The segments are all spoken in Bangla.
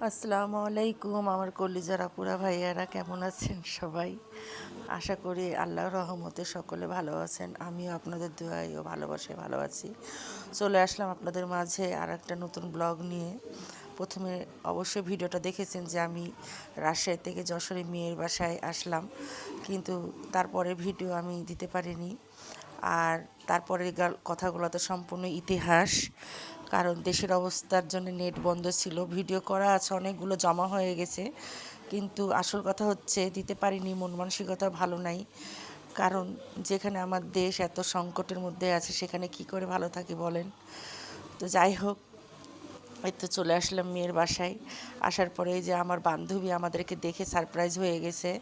আসসালামু আলাইকুম আমার কলিজার আপুরা, ভাইয়ারা, কেমন আছেন সবাই? আশা করি আল্লাহর রহমতে সকলে ভালো আছেন। আমিও আপনাদের দোয়াই ও ভালোবাসে ভালো আছি। চলে আসলাম আপনাদের মাঝে আর একটা নতুন ব্লগ নিয়ে। প্রথমে অবশ্যই ভিডিওটা দেখেছেন যে আমি রাজশাহী থেকে যশোরে মেয়ের বাসায় আসলাম। কিন্তু তারপরে ভিডিও আমি দিতে পারিনি। আর তারপরে গাল- কথাগুলো তো সম্পূর্ণ ইতিহাস। কারণ দেশের অবস্থার জন্য নেট বন্ধ ছিল। ভিডিও করা আছে, অনেকগুলো জমা হয়ে গেছে। কিন্তু আসল কথা হচ্ছে, দিতে পারিনি, মন মানসিকতা ভালো নাই। কারণ যেখানে আমার দেশ এত সংকটের মধ্যে আছে, সেখানে কি করে ভালো থাকি বলেন? তো যাই হোক, এই তো চলে আসলাম মেয়ের বাসায়। আসার পরে যে আমার বান্ধবী আমাদেরকে দেখে সারপ্রাইজ হয়ে গেছে।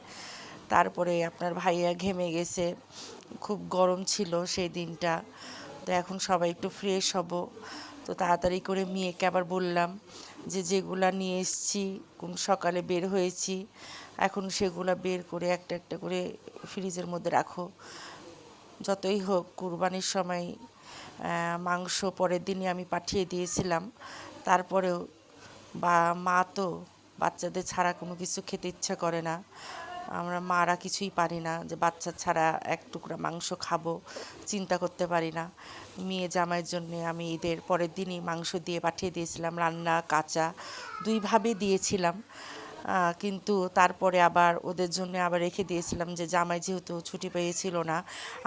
তারপরে আপনার ভাইয়া ঘেমে গেছে। খুব গরম ছিল সেই দিনটা। তো এখন সবাই একটু ফ্রেশ হব। তো তাড়াতাড়ি করে মেয়েকে আবার বললাম যে যেগুলা নিয়ে এসছি, কোন সকালে বের হয়েছি, এখন সেগুলা বের করে একটা একটা করে ফ্রিজের মধ্যে রাখো। যতই হোক, কুরবানির সময় মাংস পরের দিনই আমি পাঠিয়ে দিয়েছিলাম। তারপরেও বা মা তো বাচ্চাদের ছাড়া কোনো কিছু খেতে ইচ্ছা করে না। আমরা মারা কিছুই পারি না, যে বাচ্চা ছাড়া এক টুকরা মাংস খাব, চিন্তা করতে পারি না। মেয়ে জামাইয়ের জন্য আমি ঈদের পরের দিনই মাংস দিয়ে পাঠিয়ে দিয়েছিলাম, রান্না, কাঁচা দুইভাবে দিয়েছিলাম। কিন্তু তারপরে আবার ওদের জন্য আবার রেখে দিয়েছিলাম যে জামাই যেহেতু ছুটি পেয়েছিল না,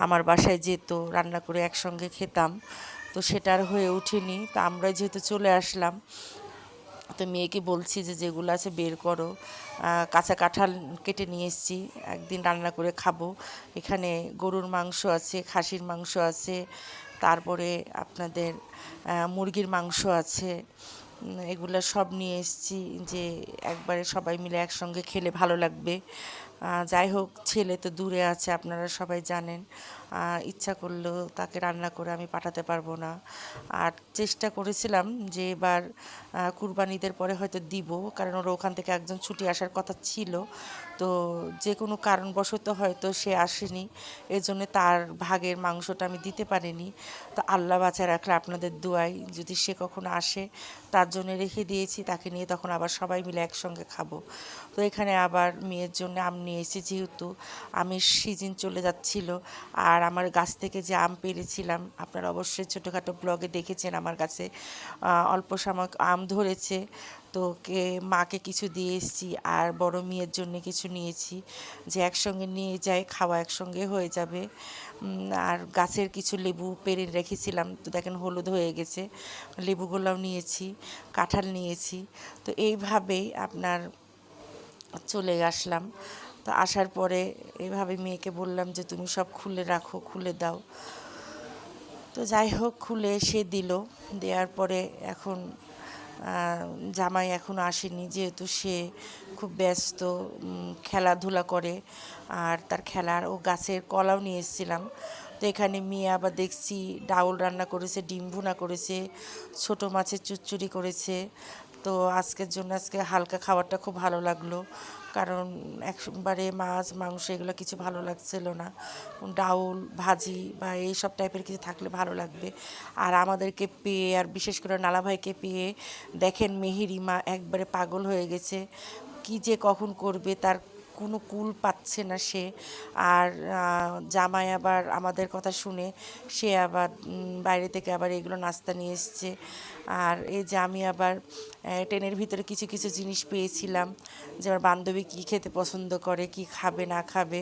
আমার বাসায় যেত, রান্না করে একসঙ্গে খেতাম। তো সেটা আর হয়ে ওঠেনি। তা আমরা যেহেতু চলে আসলাম তো মেয়েকে বলছি যে, যেগুলো আছে বের করো। কাঁচা কাঁঠাল কেটে নিয়ে এসেছি। একদিন রান্না করে খাব। এখানে গরুর মাংস আছে, খাসির মাংস আছে, তারপরে আপনাদের মুরগির মাংস আছে। এগুলো সব নিয়ে এসেছি যে, একবারে সবাই মিলে একসঙ্গে খেলে ভালো লাগবে। যাই হোক, ছেলে তো দূরে আছে, আপনারা সবাই জানেন। ইচ্ছা করলেও তাকে রান্না করে আমি পাঠাতে পারব না। আর চেষ্টা করেছিলাম যে এবার কুরবানিদের পরে হয়তো দিব, কারণ ওর ওখান থেকে একজন ছুটি আসার কথা ছিল। তো যে কোনো কারণবশত হয়তো সে আসেনি এর জন্য তার ভাগের মাংসটা আমি দিতে পারিনি। তো আল্লাহ বাঁচায় রাখলে আপনাদের দোয়াই যদি সে কখনো আসে, তার জন্য রেখে দিয়েছি, তাকে নিয়ে তখন আবার সবাই মিলে একসঙ্গে খাব। তো এখানে আবার মেয়ের জন্য আম নিয়ে এসেছি যেহেতু আমের সিজন চলে যাচ্ছিল আর আমার গাছ থেকে যে আম পেরেছিলাম, আপনারা অবশ্যই ছোটোখাটো ব্লগে দেখেছেন আমার কাছে। অল্প সাময়িক আম ধরেছে, তো কে, মাকে কিছু দিয়ে এসেছি আর বড় মেয়ের জন্য কিছু নিয়েছি। যে একসঙ্গে নিয়ে যায়, খাওয়া একসঙ্গে হয়ে যাবে। আর গাছের কিছু লেবু পেরে রেখেছিলাম, তো দেখেন হলুদ হয়ে গেছে। লেবুগুলোও নিয়েছি, কাঁঠাল নিয়েছি, তো এইভাবেই আপনার চলে আসলাম। তো আসার পরে এইভাবে মেয়েকে বললাম যে, তুমি সব খুলে রাখো, খুলে দাও। তো যাই হোক, খুলে সে দিল। দেওয়ার পরে এখন জামাই এখন আসেনি, যেহেতু সে খুব ব্যস্ত খেলাধুলা করে। আর তার খেলার ও গাছের কলাও নিয়ে এসেছিলাম। তো এখানে মেয়ে আবার দেখছি ডাউল রান্না করেছে, ডিম ভুনা করেছে, ছোট মাছের চুচ্চুরি করেছে। তো আজকের জন্য আজকে হালকা খাবারটা খুব ভালো লাগল। কারণ একবারে মাছ, মাংস এগুলো কিছু ভালো লাগছিল না। ডাউল, ভাজি বা এইসব টাইপের কিছু থাকলে ভালো লাগবে। আর আমাদেরকে পেয়ে, আর বিশেষ করে নালা ভাইকে পেয়ে দেখেন মেহেরিমা একবারে পাগল হয়ে গেছে। কি যে কখন করবে তার কোনো কুল পাচ্ছে না সে। আর জামাই আবার আমাদের কথা শুনে সে আবার বাইরে থেকে আবার এগুলো নাস্তা নিয়ে এসছে। আর এই যে আমি আবার ট্রেনের ভিতরে কিছু কিছু জিনিস পেয়েছিলাম, যে আমার বান্ধবী কী খেতে পছন্দ করে, কি খাবে, না খাবে।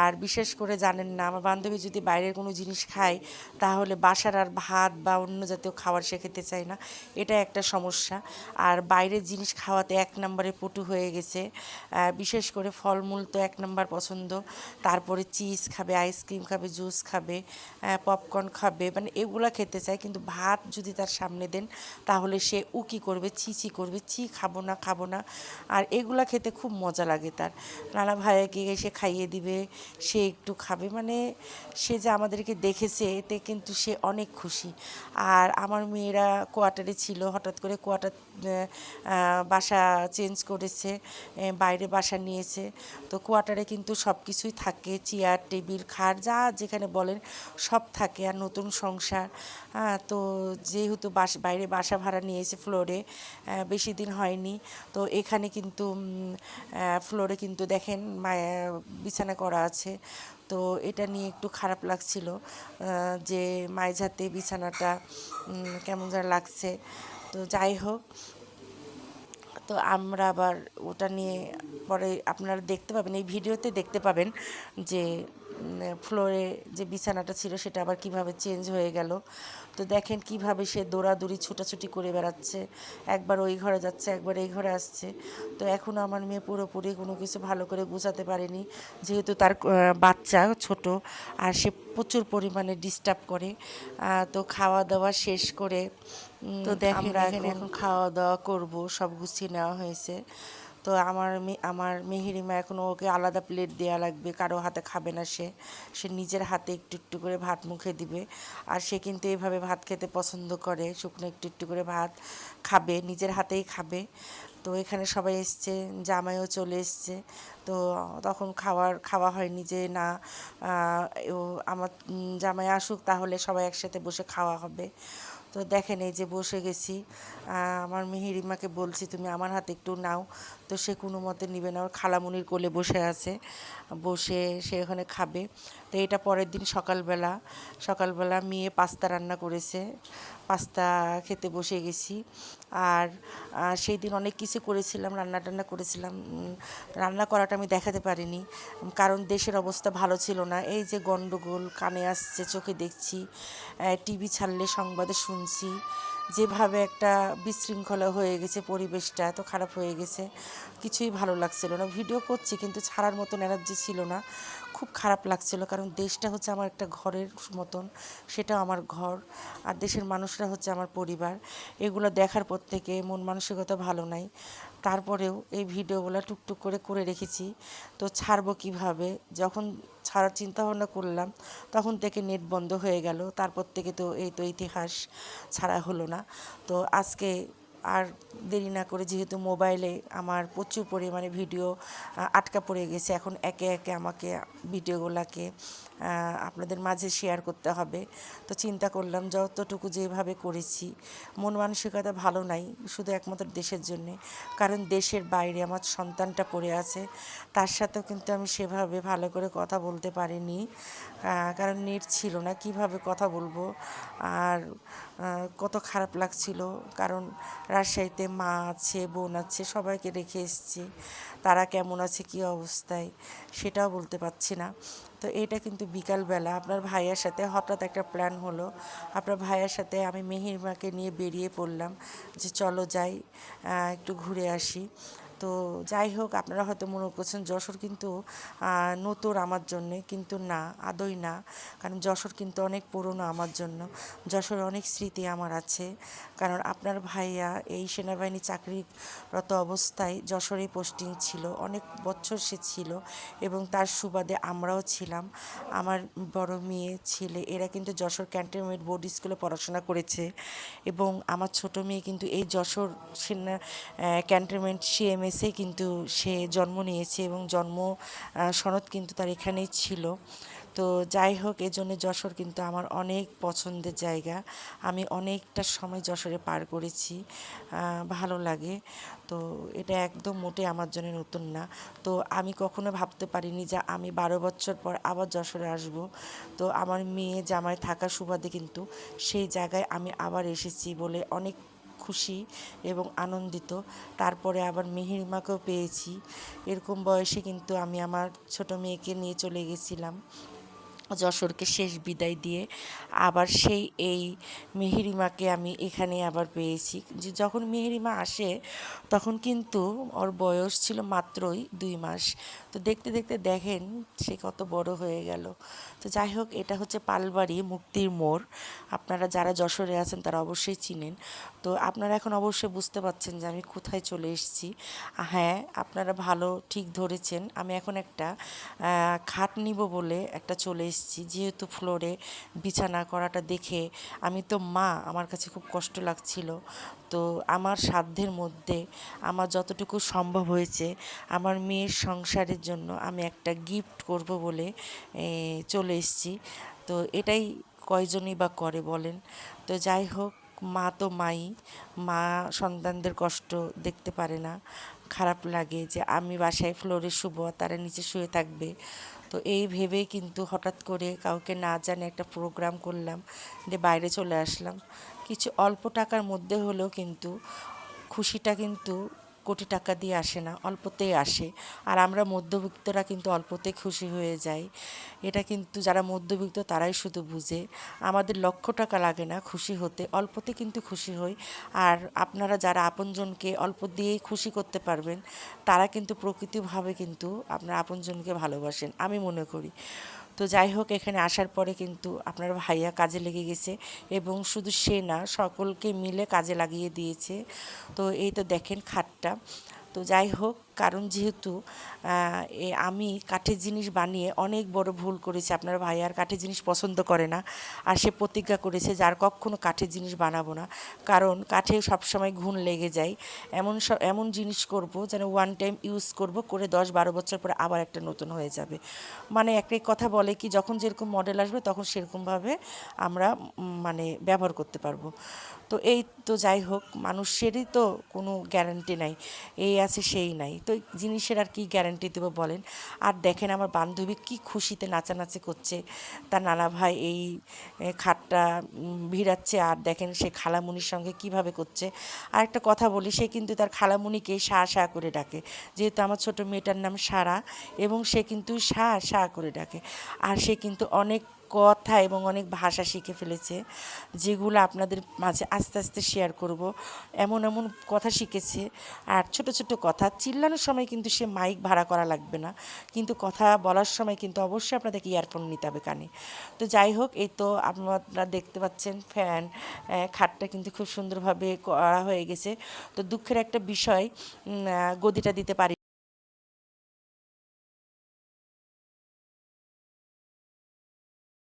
আর বিশেষ করে জানেন না, আমার বান্ধবী যদি বাইরের কোনো জিনিস খায়, তাহলে বাসার আর ভাত বা অন্য জাতীয় খাবার সে খেতে চায় না। এটা একটা সমস্যা। আর বাইরের জিনিস খাওয়াতে এক নম্বরে পটু হয়ে গেছে। বিশেষ করে ফলমূল তো এক নম্বর পছন্দ। তারপরে চিজ খাবে, আইসক্রিম খাবে, জুস খাবে পপকর্ন খাবে মানে এগুলো খেতে চায়। কিন্তু ভাত যদি তার সামনে দেন তাহলে সে উকি করবে, ছি ছি করবে, ছি খাব না খাব না। আর এগুলা খেতে খুব মজা লাগে তার। নানা ভাইয়াকে এসে খাইয়ে দিবে, সে একটু খাবে। মানে সে যে আমাদেরকে দেখেছে, এতে কিন্তু সে অনেক খুশি। আর আমার মেয়েরা কোয়ার্টারে ছিল, হঠাৎ করে কোয়ার্টার বাসা চেঞ্জ করেছে বাইরে বাসা নিয়েছে। তো কোয়ার্টারে কিন্তু সব কিছুই থাকে, চেয়ার, টেবিল, খাট, যা যেখানে বলেন সব থাকে। আর নতুন সংসার তো যেহেতু বাস বাইরে বাসা ভাড়া নিয়েছে ফ্লোরে বেশি দিন হয়নি। তো এখানে কিন্তু ফ্লোরে কিন্তু দেখেন বিছানা করা আছে। তো এটা নিয়ে একটু খারাপ লাগছিল যে মাইঝাতে বিছানাটা কেমন যেন লাগছে। তো যাই হোক, তো আমরা আবার ওটা নিয়ে পরে আপনারা দেখতে পাবেন, এই ভিডিওতে দেখতে পাবেন যে ফ্লোরে যে বিছানাটা ছিল সেটা আবার কীভাবে চেঞ্জ হয়ে গেল। তো দেখেন কীভাবে সে দৌড়াদৌড়ি ছুটাছুটি করে বেড়াচ্ছে। একবার ওই ঘরে যাচ্ছে একবার এই ঘরে আসছে। তো এখনও আমার মেয়ে পুরোপুরি কোনো কিছু ভালো করে গুছাতে পারেনি। যেহেতু তার বাচ্চা ছোট আর সে প্রচুর পরিমাণে ডিস্টার্ব করে। তো খাওয়া দাওয়া শেষ করে তো দেখেন আমরা এখন খাওয়া দাওয়া করব সব গুছিয়ে নেওয়া হয়েছে। তো আমার আমার মেহেরিমা এখনও ওকে আলাদা প্লেট দেওয়া লাগবে, কারও হাতে খাবে না সে। সে নিজের হাতে একটু একটু করে ভাত মুখে দিবে। আর সে কিন্তু এইভাবে ভাত খেতে পছন্দ করে, শুকনো একটু একটু করে ভাত খাবে, নিজের হাতেই খাবে। তো এখানে সবাই এসছে, জামাইও চলে এসছে। তো তখন খাওয়ার, খাওয়া হয়নি যে না আমার জামাই আসুক তাহলে সবাই একসাথে বসে খাওয়া হবে। তো দেখেন এই যে বসে গেছি। আমার মেহেরিমাকে বলছি, তুমি আমার হাতে একটু নাও। তো সে কোনো মতে নিবে না। ওর খালামুনির কোলে বসে আছে, বসে সে ওখানে খাবে। তো এটা পরের দিন সকালবেলা সকালবেলা মেয়ে পাস্তা রান্না করেছে, পাস্তা খেতে বসে গেছি। আর সেই দিন অনেক কিছু করেছিলাম, রান্না টান্না করেছিলাম। রান্না করাটা আমি দেখাতে পারিনি। কারণ দেশের অবস্থা ভালো ছিল না। এই যে গন্ডগোল, কানে আসছে, চোখে দেখছি টিভি ছাড়লে, সংবাদে শুনছি। যেভাবে একটা বিশৃঙ্খলা হয়ে গেছে, পরিবেশটা এত খারাপ হয়ে গেছে, কিছুই ভালো লাগছিল না। ভিডিও করছি কিন্তু ছাড়ার মতন এনার্জি ছিল না। খুব খারাপ লাগছিল কারণ দেশটা হচ্ছে আমার একটা ঘরের মতন, সেটা আমার ঘর আর দেশের মানুষরা হচ্ছে আমার পরিবার। এগুলো দেখার পর থেকে মন মানসিকতা ভালো নাই। তারপরেও এই ভিডিওগুলো টুকটুক করে করে রেখেছি। তো ছাড়বো কীভাবে? যখন ছাড়ার চিন্তা ভাবনা করলাম, তখন থেকে নেট বন্ধ হয়ে গেল। তারপর থেকে তো এই তো ইতিহাস ছাড়া হলো না। তো আজকে আর দেরি না করে যেহেতু মোবাইলে আমার প্রচুর পরিমাণে ভিডিও আটকা পড়ে গেছে, এখন একে একে আমাকে ভিডিওগুলোকে আপনাদের মাঝে শেয়ার করতে হবে। তো চিন্তা করলাম যতটুকু যেভাবে করেছি, মন মানসিকতা ভালো নাই, শুধু একমাত্র দেশের জন্যে। কারণ দেশের বাইরে আমার সন্তানটা পড়ে আছে, তার সাথেও কিন্তু আমি সেভাবে ভালো করে কথা বলতে পারিনি। কারণ নেট ছিল না, কীভাবে কথা বলব? আর কত খারাপ লাগছিল। কারণ রাজশাহীতে মা আছে, বোন আছে, সবাইকে রেখে এসেছি। তারা কেমন আছে, কী অবস্থায়, সেটাও বলতে পারছি না। তো এটা কিন্তু বিকালবেলা। আপনার ভাইয়ের সাথে হঠাৎ একটা প্ল্যান হলো। আপনার ভাইয়ের সাথে আমি মেহিরমাকে নিয়ে বেরিয়ে পড়লাম যে চলো যাই একটু ঘুরে আসি। তো যাই হোক, আপনারা হয়তো মনে করছেন যশোর কিন্তু নতুন আমার জন্যে, কিন্তু না আদৌ না। কারণ যশোর কিন্তু অনেক পুরনো আমার জন্য। যশোরে অনেক স্মৃতি আমার আছে। কারণ আপনার ভাইয়া এই সেনাবাহিনী চাকরিরত অবস্থায় যশোরে পোস্টিং ছিল। অনেক বছর সে ছিল এবং তার সুবাদে আমরাও ছিলাম। আমার বড় মেয়ে, ছেলে, এরা কিন্তু যশোর ক্যান্টনমেন্ট বোর্ড স্কুলে পড়াশোনা করেছে। এবং আমার ছোট মেয়ে কিন্তু এই যশোর সেনা ক্যান্টনমেন্ট সিএমএসে কিন্তু সে জন্ম নিয়েছে এবং জন্ম সনদ কিন্তু তার এখানেই ছিল। তো যাই হোক, এজন্য যশোর কিন্তু আমার অনেক পছন্দের জায়গা। আমি অনেকটা সময় যশোরে পার করেছি ভালো লাগে। তো এটা একদম মোটে আমার জন্য নতুন না। তো আমি কখনো ভাবতে পারিনি যে আমি বারো বছর পর আবার যশোরে আসব। তো আমার মেয়ে জামায় থাকার সুবাদে কিন্তু সেই জায়গায় আমি আবার এসেছি বলে অনেক খুশি এবং আনন্দিত। তারপরে আবার মেহেরিমাকেও পেয়েছি। এরকম বয়সে কিন্তু আমি আমার ছোট মেয়েকে নিয়ে চলে গেছিলাম যশোরকে শেষ বিদায় দিয়ে। আবার সেই, এই মেহেরিমাকে আমি এখানে আবার পেয়েছি। যে যখন মেহেরিমা আসে, তখন কিন্তু ওর বয়স ছিল মাত্রই দুই মাস। তো দেখতে দেখতে দেখেন সে কত বড় হয়ে গেল। তো যাই হোক, এটা হচ্ছে পালবাড়ি মুক্তির মোড়। আপনারা যারা যশোরে আছেন তারা অবশ্যই চিনেন। তো আপনারা এখন অবশ্যই বুঝতে পারছেন যে আমি কোথায় চলে এসেছি। হ্যাঁ আপনারা ভালো ঠিক ধরেছেন। আমি এখন একটা খাট নিব বলে একটা চলে এসেছি। যেহেতু ফ্লোরে বিছানা করাটা দেখে আমি তো মা, আমার কাছে খুব কষ্ট লাগছিল। তো আমার সাধ্যের মধ্যে আমার যতটুকু সম্ভব হয়েছে, আমার মেয়ের সংসারের জন্য আমি একটা গিফট করব বলে চলে এসেছি। তো এটাই কয়জনই বা করে বলেন? তো যাই হোক, মা তো মাই, মা সন্তানদের কষ্ট দেখতে পারে না। খারাপ লাগে যে আমি বাসায় ফ্লোরে শুবো, তারা নিচে শুয়ে থাকবে। তো এই ভেবেই কিন্তু হঠাৎ করে কাউকে না জানে একটা প্রোগ্রাম করলাম, দিয়ে বাইরে চলে আসলাম। কিছু অল্প টাকার মধ্যে হলেও কিন্তু খুশিটা কিন্তু কোটি টাকা দিয়ে আসে না, অল্পতেই আসে। আর আমরা মধ্যবিত্তরা কিন্তু অল্পতে খুশি হয়ে যাই। এটা কিন্তু যারা মধ্যবিত্ত তারাই শুধু বুঝে। আমাদের লক্ষ টাকা লাগে না খুশি হতে, অল্পতে কিন্তু খুশি হই। আর আপনারা যারা আপনজনকে অল্প দিয়েই খুশি করতে পারবেন, তারা কিন্তু প্রকৃতিভাবে কিন্তু আপনার আপনজনকে ভালোবাসেন, আমি মনে করি। তো যাই হোক, এখানে আসার পরে কিন্তু আপনার ভাইয়া কাজে লেগে গেছে এবং শুধু সে না, সকলকে মিলে কাজে লাগিয়ে দিয়েছে। তো এই তো দেখেন খাটটা। তো যাই হোক কারণ যেহেতু আমি কাঠের জিনিস বানিয়ে অনেক বড় ভুল করেছি। আপনার ভাই আর কাঠের জিনিস পছন্দ করে না আর সে প্রতিজ্ঞা করেছে যার কখনো কাঠের জিনিস বানাবো না। কারণ কাঠে সবসময় ঘুণ লেগে যায়। এমন সব এমন জিনিস করব যেন ওয়ান টাইম ইউজ করব, করে দশ বারো বছর পরে আবার একটা নতুন হয়ে যাবে। মানে একটাই কথা বলে কি যখন যেরকম মডেল আসবে তখন সেরকমভাবে আমরা মানে ব্যবহার করতে পারব। তো এই তো যাই হোক, মানুষেরই তো কোনো গ্যারান্টি নাই। এই আছে, সেই নাই। তো জিনিসের আর কি গ্যারান্টি দেবো বলেন। আর দেখেন আমার বান্ধবী কি খুশিতে নাচানাচি করছে। তার নানা ভাই এই খাটটা ভিড়াচ্ছে। আর দেখেন সে খালামুনির সঙ্গে কীভাবে করছে। আর একটা কথা বলি, সে কিন্তু তার খালামুনিকে সা সা করে ডাকে। যেহেতু আমার ছোট মেয়েটার নাম সারা, এবং সে কিন্তু সা সা করে ডাকে। আর সে কিন্তু অনেক কথা এবং অনেক ভাষা শিখে ফেলেছে, যেগুলো আপনাদের মাঝে আস্তে আস্তে শেয়ার করব। এমন এমন কথা শিখেছে, আর ছোট ছোট কথা, চিল্লানোর সময় কিন্তু সে মাইক ভাড়া করা লাগবে না। কিন্তু কথা বলার সময় কিন্তু অবশ্যই আপনাদেরকে ইয়ারফোন নিতে হবে কানে। তো যাই হোক, এই তো আপনারা দেখতে পাচ্ছেন ফ্যান খাটটা কিন্তু খুব সুন্দরভাবে করা হয়ে গেছে। তো দুঃখের একটা বিষয় গদিটা দিতে পারি